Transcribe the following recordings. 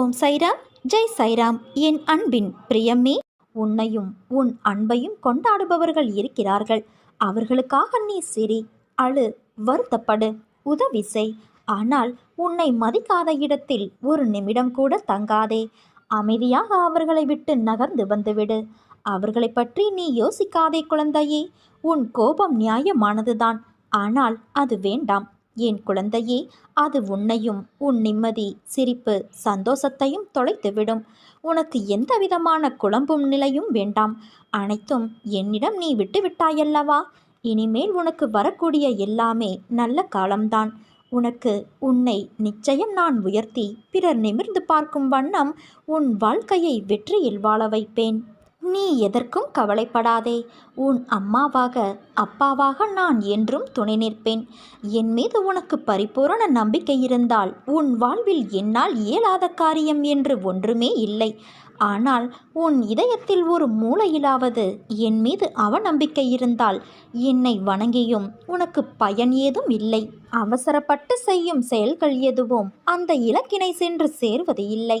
ஓம் சைராம் ஜெய் சைராம். என் அன்பின் பிரியமே உன்னையும் உன் அன்பையும் கொண்டாடுபவர்கள் இருக்கிறார்கள். அவர்களுக்காக நீ சிரி அழு வருத்தப்படு உதவி செய். ஆனால் உன்னை மதிக்காத இடத்தில் ஒரு நிமிடம் கூட தங்காதே. அமைதியாக அவர்களை விட்டு நகர்ந்து வந்துவிடு. அவர்களை பற்றி நீ யோசிக்காதே குழந்தையே. உன் கோபம் நியாயமானதுதான். ஆனால் அது வேண்டாம். என் குழந்தையே அது உன்னையும் உன் நிம்மதி சிரிப்பு சந்தோஷத்தையும் தொலைத்துவிடும். உனக்கு எந்த விதமான குழம்பும் நிலையும் வேண்டாம். அனைத்தும் என்னிடம் நீ விட்டுவிட்டாயல்லவா இனிமேல் உனக்கு வரக்கூடிய எல்லாமே நல்ல காலம்தான். உனக்கு உன்னை நிச்சயம் நான் உயர்த்தி பிறர் நிமிர்ந்து பார்க்கும் வண்ணம் உன் வாழ்க்கையை வெற்றியில் வாழ வைப்பேன். நீ எதற்கும் கவலைப்படாதே. உன் அம்மாவாக அப்பாவாக நான் என்றும் துணை நிற்பேன். என் மீது உனக்கு பரிபூரண நம்பிக்கை இருந்தால் உன் வாழ்வில் என்னால் இயலாத காரியம் என்று ஒன்றுமே இல்லை. ஆனால் உன் இதயத்தில் ஒரு மூளையிலாவது என் மீது அவநம்பிக்கை இருந்தால் என்னை வணங்கியும் உனக்கு பயன் ஏதும் இல்லை. அவசரப்பட்டு செய்யும் செயல்கள் எதுவும் அந்த இலக்கினை சென்று சேர்வது இல்லை.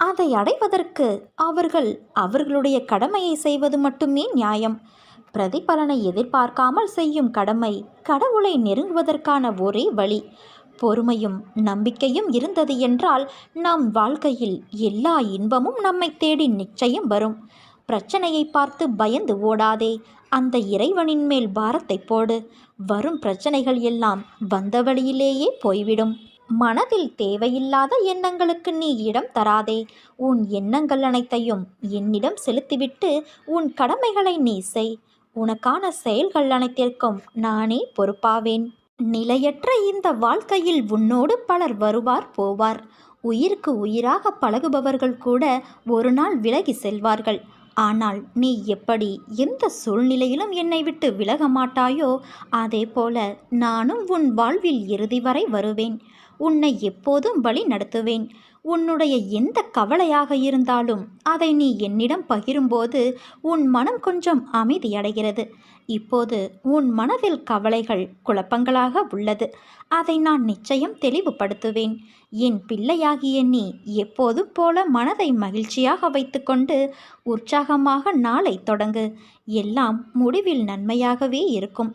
அதை அடைவதற்கு அவர்கள் அவர்களுடைய கடமையை செய்வது மட்டுமே நியாயம். பிரதிபலனை எதிர்பார்க்காமல் செய்யும் கடமை கடவுளை நெருங்குவதற்கான ஒரே வழி. பொறுமையும் நம்பிக்கையும் இருந்தது என்றால் நம் வாழ்க்கையில் எல்லா இன்பமும் நம்மை தேடி நிச்சயம் வரும். பிரச்சனையை பார்த்து பயந்து ஓடாதே. அந்த இறைவனின் மேல் பாரத்தை போடு. வரும் பிரச்சனைகள் எல்லாம் வந்த வழியிலேயே போய்விடும். மனதில் தேவையில்லாத எண்ணங்களுக்கு நீ இடம் தராதே. உன் எண்ணங்கள் அனைத்தையும் என்னிடம் செலுத்திவிட்டு உன் கடமைகளை நீ செய். உனக்கான செயல்கள் அனைத்திற்கும் நானே பொறுப்பாவேன். நிலையற்ற இந்த வாழ்க்கையில் உன்னோடு பலர் வருவார் போவார். உயிருக்கு உயிராக பழகுபவர்கள் கூட ஒரு நாள் விலகி செல்வார்கள். ஆனால் நீ எப்படி எந்த சூழ்நிலையிலும் என்னை விட்டு விலக மாட்டாயோ அதே போல நானும் உன் வாழ்வில் இறுதி வரை வருவேன். உன்னை எப்போதும் வழி நடத்துவேன். உன்னுடைய எந்த கவலையாக இருந்தாலும் அதை நீ என்னிடம் பகிரும்போது உன் மனம் கொஞ்சம் அமைதியடைகிறது இப்போது உன் மனதில் கவலைகள் குழப்பங்களாக உள்ளது. அதை நான் நிச்சயம் தெளிவுபடுத்துவேன். என் பிள்ளையாகிய நீ எப்போதும் போல மனதை மகிழ்ச்சியாக வைத்துக்கொண்டு உற்சாகமாக நாளை தொடங்கு. எல்லாம் முடிவில் நன்மையாகவே இருக்கும்.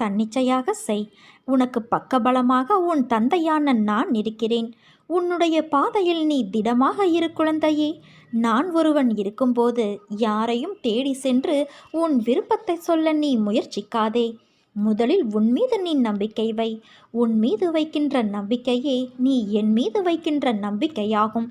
தன்னிச்சையாக செய். உனக்கு பக்கபலமாக உன் தந்தையான நான் இருக்கிறேன். உன்னுடைய பாதையில் நீ திடமாக இரு குழந்தையே. நான் ஒருவன் இருக்கும்போது யாரையும் தேடி சென்று உன் விருப்பத்தை சொல்ல நீ முயற்சிக்காதே. முதலில் உன் மீது நீ நம்பிக்கை வை. உன் மீது வைக்கின்ற நம்பிக்கையே நீ என் மீது வைக்கின்ற நம்பிக்கையாகும்.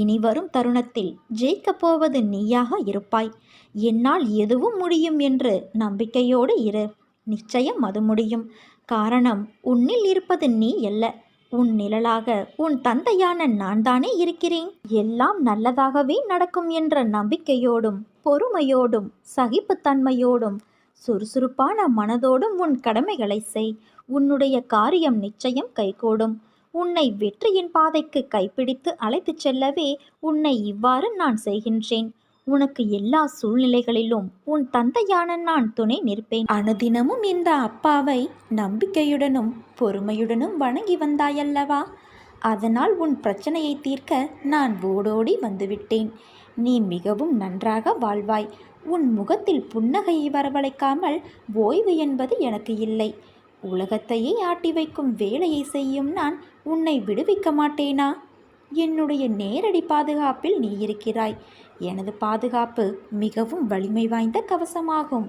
இனி வரும் தருணத்தில் ஜெயிக்கப் போவது நீயாக இருப்பாய். என்னால் எதுவும் முடியும் என்று நம்பிக்கையோடு இரு. நிச்சயம் அது முடியும். காரணம் உன்னில் இருப்பது நீ அல்ல. உன் நிழலாக உன் தந்தையான நான் தானே இருக்கிறேன். எல்லாம் நல்லதாகவே நடக்கும் என்ற நம்பிக்கையோடும் பொறுமையோடும் சகிப்புத்தன்மையோடும் சுறுசுறுப்பான மனதோடும் உன் கடமைகளை செய். உன்னுடைய காரியம் நிச்சயம் கைகூடும். உன்னை வெற்றியின் பாதைக்கு கைப்பிடித்து அழைத்துச் செல்லவே உன்னை இவ்வாறு நான் செய்கின்றேன். உனக்கு எல்லா சூழ்நிலைகளிலும் உன் தந்தையான நான் துணை நிற்பேன். அனுதினமும் இந்த அப்பாவை நம்பிக்கையுடனும் பொறுமையுடனும் வணங்கி வந்தாயல்லவா? அதனால் உன் பிரச்சனையை தீர்க்க நான் ஓடோடி வந்துவிட்டேன். நீ மிகவும் நன்றாக வாழ்வாய். உன் முகத்தில் புன்னகையை வரவழைக்காமல் ஓய்வு என்பது எனக்கு இல்லை. உலகத்தையே ஆட்டி வைக்கும் வேலையை செய்யும் நான் உன்னை விடுவிக்க மாட்டேனா? என்னுடைய நேரடி பாதுகாப்பில் நீ இருக்கிறாய். எனது பாதுகாப்பு மிகவும் வலிமை வாய்ந்த கவசமாகும்.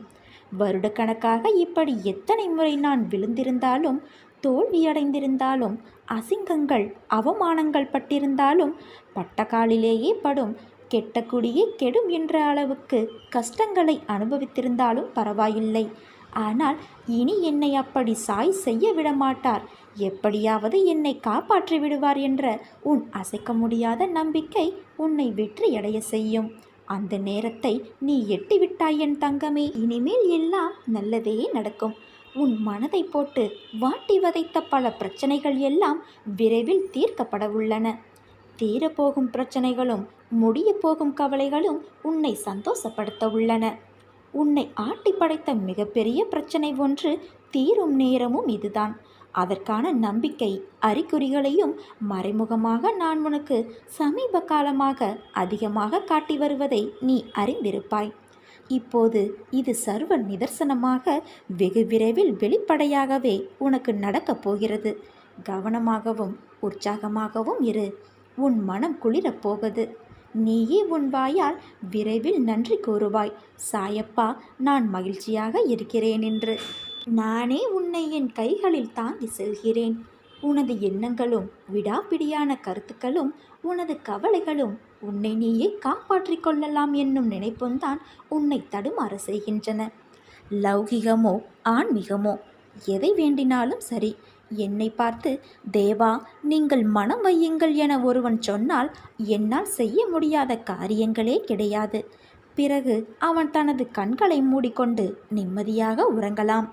வருடக்கணக்காக இப்படி எத்தனை முறை நான் விழுந்திருந்தாலும் தோல்வியடைந்திருந்தாலும் அசிங்கங்கள் அவமானங்கள் பட்டிருந்தாலும் பட்டக்காலிலேயே படும் கெட்ட குடியே கெடும் என்ற அளவுக்கு கஷ்டங்களை அனுபவித்திருந்தாலும் பரவாயில்லை. ஆனால் இனி என்னை அப்படி சாய் செய்ய விடமாட்டார். எப்படியாவது என்னை காப்பாற்றி விடுவார் என்ற உன் அசைக்க முடியாத நம்பிக்கை உன்னை வெற்றியடைய செய்யும். அந்த நேரத்தை நீ எட்டிவிட்டாய் என் தங்கமே. இனிமேல் எல்லாம் நல்லதே நடக்கும். உன் மனதை போட்டு வாட்டி வதைத்த பல பிரச்சனைகள் எல்லாம் விரைவில் தீர்க்கப்பட உள்ளன. தீரப்போகும் பிரச்சனைகளும் முடிய போகும் கவலைகளும் உன்னை சந்தோஷப்படுத்த உள்ளன. உன்னை ஆட்டி படைத்த மிகப்பெரிய பிரச்சனை ஒன்று தீரும் நேரமும் இதுதான். அதற்கான நம்பிக்கை அறிகுறிகளையும் மறைமுகமாக நான் உனக்கு சமீப காலமாக அதிகமாக காட்டி வருவதை நீ அறிந்திருப்பாய். இப்போது இது சர்வ நிதர்சனமாக வெகு விரைவில் வெளிப்படையாகவே உனக்கு நடக்கப் போகிறது. கவனமாகவும் உற்சாகமாகவும் இரு. உன் மனம் குளிரப் போகுது. நீயே உன் வாயால் விரைவில் நன்றி கூறுவாய். சாயப்பா நான் மகிழ்ச்சியாக இருக்கிறேன் என்று. நானே உன்னை என் கைகளில் தாங்கி செல்கிறேன். உனது எண்ணங்களும் விடாப்பிடியான கருத்துக்களும் உனது கவலைகளும் உன்னை நீயே காப்பாற்றிக் கொள்ளலாம் என்னும் நினைப்பும்தான் உன்னை தடுமாற செய்கின்றன. லௌகிகமோ ஆன்மீகமோ எதை வேண்டினாலும் சரி என்னை பார்த்து தேவா நீங்கள் மனம் வையுங்கள் என ஒருவன் சொன்னால் என்னால் செய்ய முடியாத காரியங்களே கிடையாது. பிறகு அவன் தனது கண்களை மூடிக்கொண்டு நிம்மதியாக உறங்கலாம்.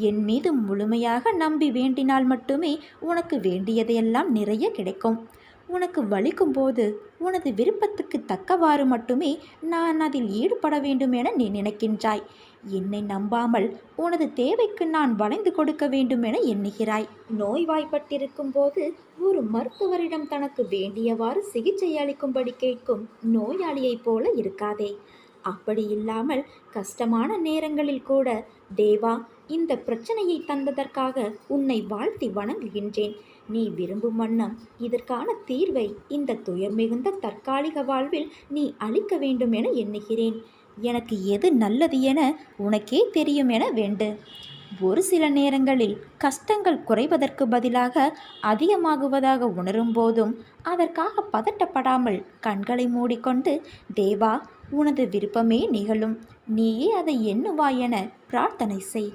என் மீது முழுமையாக நம்பி வேண்டினால் மட்டுமே உனக்கு வேண்டியதையெல்லாம் நிறைய கிடைக்கும். உனக்கு வலிக்கும் போது உனது விருப்பத்துக்கு தக்கவாறு மட்டுமே நான் அதில் ஈடுபட வேண்டும் என நீ நினைக்கின்றாய். என்னை நம்பாமல் உனது தேவைக்கு நான் வளைந்து கொடுக்க வேண்டும் என எண்ணுகிறாய். நோய்வாய்ப்பட்டிருக்கும் போது ஒரு மருத்துவரிடம் தனக்கு வேண்டியவாறு சிகிச்சை அளிக்கும்படி கேட்கும் நோயாளியைப் போல இருக்காதே. அப்படி இல்லாமல் கஷ்டமான நேரங்களில் கூட தேவா இந்த பிரச்சனையை தந்ததற்காக உன்னை வாழ்த்தி வணங்குகின்றேன். நீ விரும்பும் வண்ணம் இதற்கான தீர்வை இந்த துயர் மிகுந்த தற்காலிக வாழ்வில் நீ அளிக்க வேண்டும் என எண்ணுகிறேன். எனக்கு எது நல்லது என உனக்கே தெரியும் என வேண்டு. ஒரு சில நேரங்களில் கஷ்டங்கள் குறைவதற்கு பதிலாக அதிகமாகுவதாக உணரும் போதும் அதற்காக பதட்டப்படாமல் கண்களை மூடிக்கொண்டு தேவா உனது விருப்பமே நிகழும். நீயே அதை எண்ணுவாய் என பிரார்த்தனை செய்.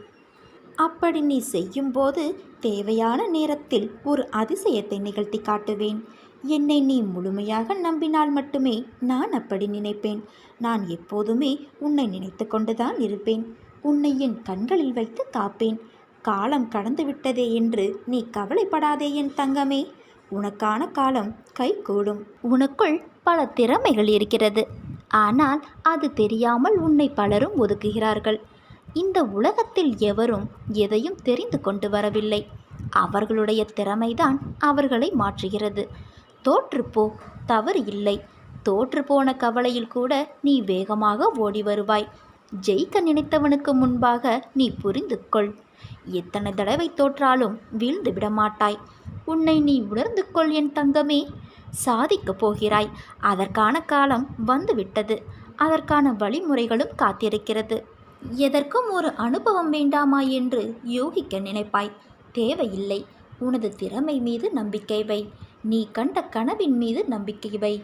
அப்படி நீ செய்யும்போது தேவையான நேரத்தில் ஒரு அதிசயத்தை நிகழ்த்தி காட்டுவேன். என்னை நீ முழுமையாக நம்பினால் மட்டுமே நான் அப்படி நினைப்பேன். நான் எப்போதுமே உன்னை நினைத்து கொண்டுதான் இருப்பேன். உன்னை என் கண்களில் வைத்து காப்பேன். காலம் கடந்து விட்டதே என்று நீ கவலைப்படாதே என் தங்கமே. உனக்கான காலம் கைகூடும். உனக்குள் பல திறமைகள் இருக்கிறது. ஆனால் அது தெரியாமல் உன்னை பலரும் ஒதுக்குகிறார்கள். இந்த உலகத்தில் எவரும் எதையும் தெரிந்து கொண்டு வரவில்லை. அவர்களுடைய திறமைதான் அவர்களை மாற்றுகிறது. தோற்றுப்போ தவறு இல்லை. தோற்று போன கவலையில் கூட நீ வேகமாக ஓடி வருவாய். ஜெயிக்க நினைத்தவனுக்கு முன்பாக நீ புரிந்து கொள் எத்தனை தடவை தோற்றாலும் வீழ்ந்து விடமாட்டாய். உன்னை நீ உணர்ந்து கொள் என் தங்கமே. சாதிக்கப் போகிறாய். அதற்கான காலம் வந்துவிட்டது. அதற்கான வழிமுறைகளும் காத்திருக்கிறது. எதற்கும் ஒரு அனுபவம் வேண்டாமா என்று யோகிக்க நினைப்பாய். தேவையில்லை. உனது திறமை மீது நம்பிக்கை வை. நீ கண்ட கனவின் மீது நம்பிக்கை வை.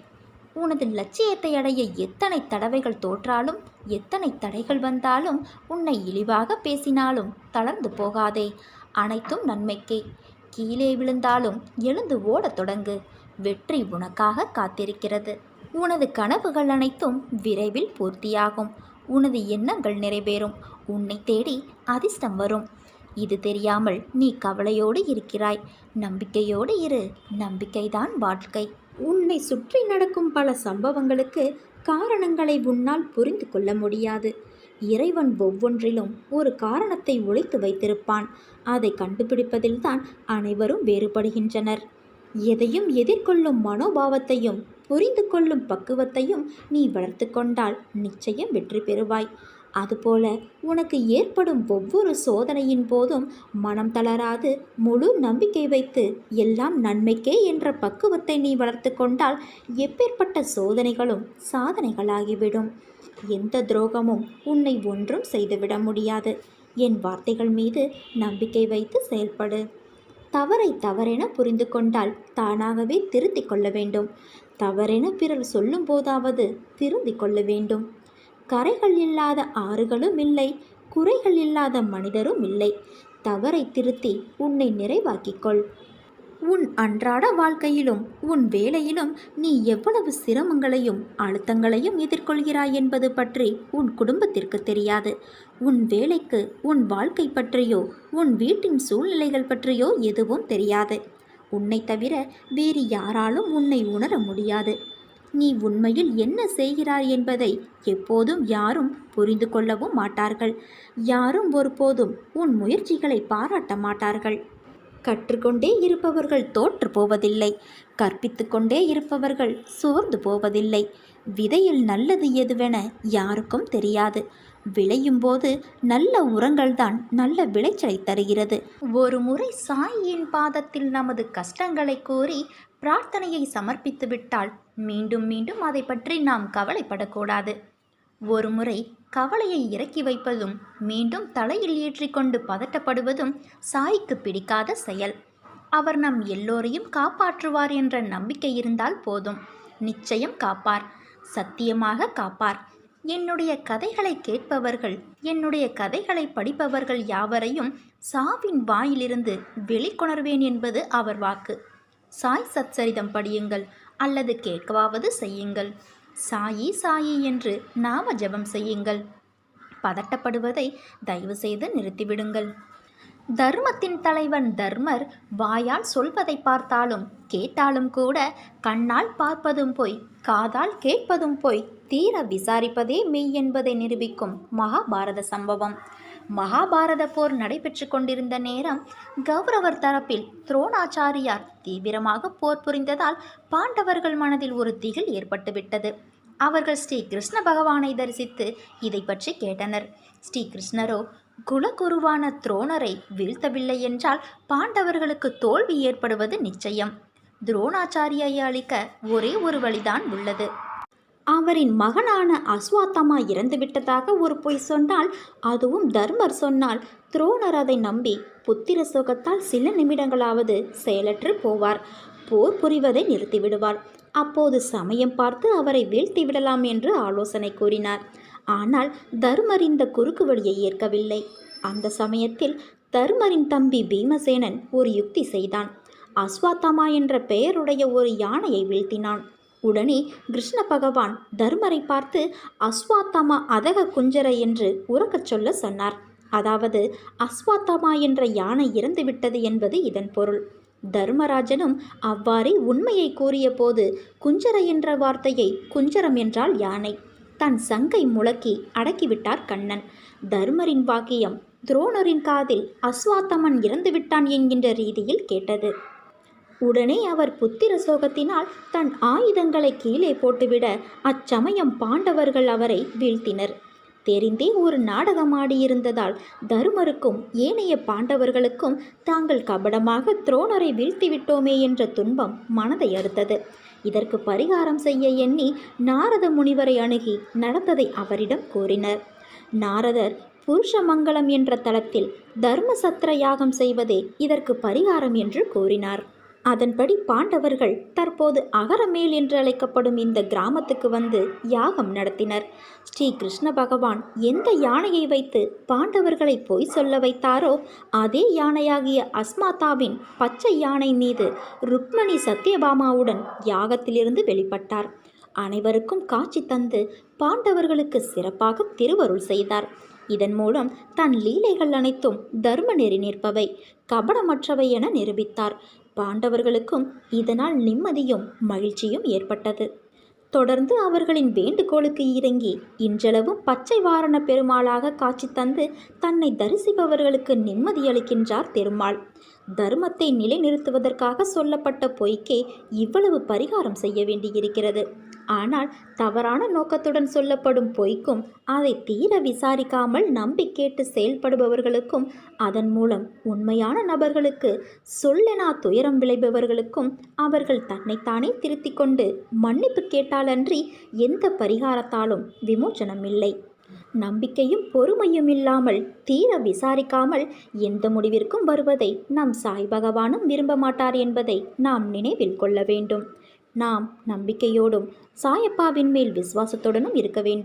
உனது லட்சியத்தை அடைய எத்தனை தடவைகள் தோற்றாலும் எத்தனை தடைகள் வந்தாலும் உன்னை இழிவாக பேசினாலும் தளர்ந்து போகாதே. அனைத்தும் நன்மைக்கே. கீழே விழுந்தாலும் எழுந்து ஓடத் தொடங்கு. வெற்றி உனக்காக காத்திருக்கிறது. உனது கனவுகள் அனைத்தும் விரைவில் பூர்த்தியாகும். உனது எண்ணங்கள் நிறைவேறும். உன்னை தேடி அதிர்ஷ்டம் வரும். இது தெரியாமல் நீ கவலையோடு இருக்கிறாய். நம்பிக்கையோடு இரு. நம்பிக்கைதான் வாழ்க்கை. உன்னை சுற்றி நடக்கும் பல சம்பவங்களுக்கு காரணங்களை உன்னால் புரிந்து கொள்ள முடியாது. இறைவன் ஒவ்வொன்றிலும் ஒரு காரணத்தை ஒழித்து வைத்திருப்பான். அதை கண்டுபிடிப்பதில்தான் அனைவரும் வேறுபடுகின்றனர். எதையும் எதிர்கொள்ளும் மனோபாவத்தையும் புரிந்து கொள்ளும் பக்குவத்தையும் நீ வளர்த்து கொண்டால் நிச்சயம் வெற்றி பெறுவாய். அதுபோல உனக்கு ஏற்படும் ஒவ்வொரு சோதனையின் போதும் மனம் தளராது முழு நம்பிக்கை வைத்து எல்லாம் நன்மைக்கே என்ற பக்குவத்தை நீ வளர்த்து கொண்டால் எப்பேற்பட்ட சோதனைகளும் சாதனைகளாகிவிடும். எந்த துரோகமும் உன்னை ஒன்றும் செய்துவிட முடியாது. என் வார்த்தைகள் மீது நம்பிக்கை வைத்து செயல்படு. தவறை தவறென புரிந்து கொண்டால் தானாகவே திருத்திக் கொள்ள வேண்டும். தவறென பிறர் சொல்லும் போதாவது திருந்திக் கொள்ள வேண்டும். கரைகள் இல்லாத ஆறுகளும் இல்லை குறைகள் இல்லாத மனிதரும் இல்லை. தவறை திருத்தி உன்னை நிறைவாக்கிக் கொள் உன் அன்றாட வாழ்க்கையிலும் உன் வேலையிலும் நீ எவ்வளவு சிரமங்களையும் அழுத்தங்களையும் எதிர்கொள்கிறாய் என்பது பற்றி உன் குடும்பத்திற்கு தெரியாது. உன் வேலைக்கு உன் வாழ்க்கை பற்றியோ உன் வீட்டின் சூழ்நிலைகள் பற்றியோ எதுவும் தெரியாது. உன்னை தவிர வேறு யாராலும் உன்னை உணர முடியாது. நீ உண்மையில் என்ன செய்கிறாய் என்பதை எப்போதும் யாரும் புரிந்து கொள்ளவும் மாட்டார்கள். யாரும் ஒருபோதும் உன் முயற்சிகளை பாராட்ட மாட்டார்கள். கற்றுக்கொண்டே இருப்பவர்கள் தோற்று போவதில்லை. கற்பித்து கொண்டே இருப்பவர்கள் சோர்ந்து போவதில்லை. விதையில் நல்லது எதுவென யாருக்கும் தெரியாது. விளையும் போது நல்ல உரங்கள்தான் நல்ல விளைச்சலை தருகிறது. ஒரு முறை சாயின் பாதத்தில் நமது கஷ்டங்களை கூறி பிரார்த்தனையை சமர்ப்பித்து விட்டால் மீண்டும் மீண்டும் அதை பற்றி நாம் கவலைப்படக்கூடாது. ஒரு முறை கவலையை இறக்கி வைப்பதும் மீண்டும் தலையில் ஏற்றிக்கொண்டு பதட்டப்படுவதும் சாய்க்கு பிடிக்காத செயல். அவர் நம் எல்லோரையும் காப்பாற்றுவார் என்ற நம்பிக்கை இருந்தால் போதும். நிச்சயம் காப்பார். சத்தியமாக காப்பார். என்னுடைய கதைகளை கேட்பவர்கள் என்னுடைய கதைகளை படிப்பவர்கள் யாவரையும் சாவின் வாயிலிருந்து வெளிக்கொணர்வேன் என்பது அவர் வாக்கு. சாய் சச்சரிதம் படியுங்கள் அல்லது கேட்கவாவது செய்யுங்கள். சாயி சாயி என்று நாம ஜெபம் செய்யுங்கள். பதட்டப்படுவதை தயவு செய்து நிறுத்திவிடுங்கள். தர்மத்தின் தலைவன் தர்மர் வாயால் சொல்வதை பார்த்தாலும் கேட்டாலும் கூட கண்ணால் பார்ப்பதும் போய் காதால் கேட்பதும் போய் தீர விசாரிப்பதே மெய் என்பதை நிரூபிக்கும் மகாபாரத சம்பவம். மகாபாரத போர் நடைபெற்று கொண்டிருந்த நேரம் கௌரவர் தரப்பில் துரோணாச்சாரியார் தீவிரமாக போர் புரிந்ததால் பாண்டவர்கள் மனதில் ஒரு திகில் ஏற்பட்டுவிட்டது. அவர்கள் ஸ்ரீ கிருஷ்ண பகவானை தரிசித்து இதை பற்றி கேட்டனர். ஸ்ரீ கிருஷ்ணரோ குலகுருவான துரோணரை வீழ்த்தவில்லை என்றால் பாண்டவர்களுக்கு தோல்வி ஏற்படுவது நிச்சயம். துரோணாச்சாரியை அளிக்க ஒரே ஒரு வழிதான் உள்ளது. அவரின் மகனான அஸ்வாத்தமா இறந்துவிட்டதாக ஒரு பொய் சொன்னால் அதுவும் தர்மர் சொன்னால். துரோணர் அதை நம்பி புத்திர சோகத்தால் சில நிமிடங்களாவது செயலற்று போவார். போர் புரிவதை நிறுத்திவிடுவார். அப்போது சமயம் பார்த்து அவரை வீழ்த்தி விடலாம் என்று ஆலோசனை கூறினார். ஆனால் தர்மர் இந்த குறுக்கு வழியை ஏற்கவில்லை. அந்த சமயத்தில் தர்மரின் தம்பி பீமசேனன் ஒரு யுக்தி செய்தான். அஸ்வாத்தமா என்ற பெயருடைய ஒரு யானையை வீழ்த்தினான். உடனே கிருஷ்ண பகவான் தர்மரை பார்த்து அஸ்வாத்தமா அதக குஞ்சர என்று உறக்கச் சொல்ல சொன்னார். அதாவது அஸ்வாத்தமா என்ற யானை இறந்துவிட்டது என்பது இதன் பொருள். தர்மராஜனும் அவ்வாறே உண்மையை கூறிய போது குஞ்சர என்ற வார்த்தையை குஞ்சரம் என்றால் யானை. தன் சங்கை முழக்கி அடக்கிவிட்டார் கண்ணன். தர்மரின் வாக்கியம் துரோணரின் காதில் அஸ்வாத்தமன் இறந்துவிட்டான் என்கின்ற ரீதியில் கேட்டது. உடனே அவர் புத்திர சோகத்தினால் தன் ஆயுதங்களை கீழே போட்டுவிட அச்சமயம் பாண்டவர்கள் அவரை வீழ்த்தினர். தெரிந்தே ஒரு நாடகமாடியிருந்ததால் தருமருக்கும் ஏனைய பாண்டவர்களுக்கும் தாங்கள் கபடமாக துரோணரை வீழ்த்திவிட்டோமே என்ற துன்பம் மனதை அறுத்தது. இதற்கு பரிகாரம் செய்ய எண்ணி நாரத முனிவரை அணுகி நடந்ததை அவரிடம் கூறினர். நாரதர் புருஷமங்கலம் என்ற தளத்தில் தர்ம சத்திர யாகம் செய்வதே இதற்கு பரிகாரம் என்று கூறினார். அதன்படி பாண்டவர்கள் தற்போது அகரமேல் என்று அழைக்கப்படும் இந்த கிராமத்துக்கு வந்து யாகம் நடத்தினர். ஸ்ரீ கிருஷ்ண பகவான் எந்த யானையை வைத்து பாண்டவர்களை பொய் சொல்ல வைத்தாரோ அதே யானையாகிய அஸ்மாதாவின் பச்சை யானை மீது ருக்மணி சத்யபாமாவுடன் யாகத்திலிருந்து வெளிப்பட்டார். அனைவருக்கும் காட்சி தந்து பாண்டவர்களுக்கு சிறப்பாக திருவருள் செய்தார். இதன் மூலம் தன் லீலைகள் அனைத்தும் தர்ம நெறி நிற்பவை கபடமற்றவை என நிரூபித்தார். பாண்டவர்களுக்கும் இதனால் நிம்மதியும் மகிழ்ச்சியும் ஏற்பட்டது. தொடர்ந்து அவர்களின் வேண்டுகோளுக்கு இறங்கி இன்றளவும் பச்சை வாரண பெருமாளாக காட்சி தந்து தன்னை தரிசிப்பவர்களுக்கு நிம்மதியளிக்கின்றார் திருமால் தர்மத்தை நிலைநிறுத்துவதற்காக சொல்லப்பட்ட பொய்க்கே இவ்வளவு பரிகாரம் செய்ய வேண்டியிருக்கிறது. ஆனால் தவறான நோக்கத்துடன் சொல்லப்படும் பொய்க்கும் அதை தீர விசாரிக்காமல் நம்பி கேட்டு செயல்படுபவர்களுக்கும் அதன் மூலம் உண்மையான நபர்களுக்கு சொல்லெனா துயரம் விளைபவர்களுக்கும் அவர்கள் தன்னைத்தானே திருத்தி கொண்டு மன்னிப்பு கேட்டாலன்றி எந்த பரிகாரத்தாலும் விமோச்சனம் இல்லை நம்பிக்கையும் பொறுமையும் இல்லாமல் தீர விசாரிக்காமல் எந்த முடிவிற்கும் வருவதை நம் சாய் பகவானும் விரும்ப மாட்டார் என்பதை நாம் நினைவில் கொள்ள வேண்டும். நாம் நம்பிக்கையோடும் சாயப்பாவின் மேல் விசுவாசத்துடனும் இருக்க வேண்டும்.